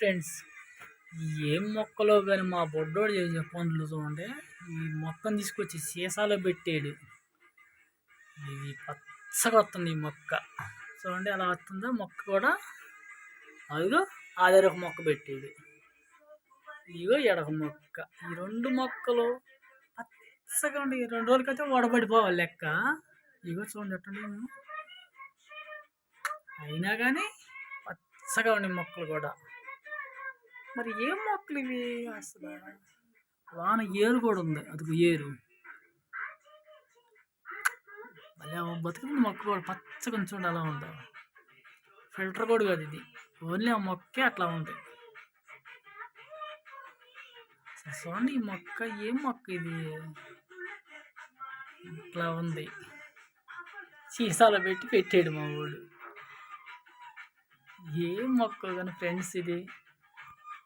Friends ఏం మొక్కలో కానీ మా బొడ్డోడు చేసే పనులు చూడండి. ఈ మొక్కను తీసుకొచ్చి సీసాలో పెట్టాడు. ఇది పచ్చగా వస్తుంది ఈ మొక్క. చూడండి అలా వస్తుందో. మొక్క కూడా అదిగో ఆదరక ఒక మొక్క పెట్టేది ఇదిగో ఎడక మొక్క. ఈ రెండు మొక్కలు పచ్చగా ఉండి ఈ రెండు రోజులకైతే వడబడిపోవాలి లెక్క. ఇగో చూడండి ఎట్టండి అయినా కానీ పచ్చగా ఉండే మొక్కలు కూడా. మరి ఏం మొక్కలు ఇవి అసలు? వాన ఏరు కూడా ఉంది. అదిగో ఏరు. భలే బతుకుతుంది మొక్క కూడా. పచ్చగా కొంచెం అలా ఉందా? ఫిల్టర్ కూడా కాదు ఇది. ఓన్లీ ఆ మొక్కే అట్లా ఉంది. చూడండి ఈ మొక్క ఏం మొక్క ఇది? ఇట్లా ఉంది. సీసాలో పెట్టి పెట్టాడు మా వాడు. ఏం మొక్క కానీ ఫ్రెండ్స్ ఇది?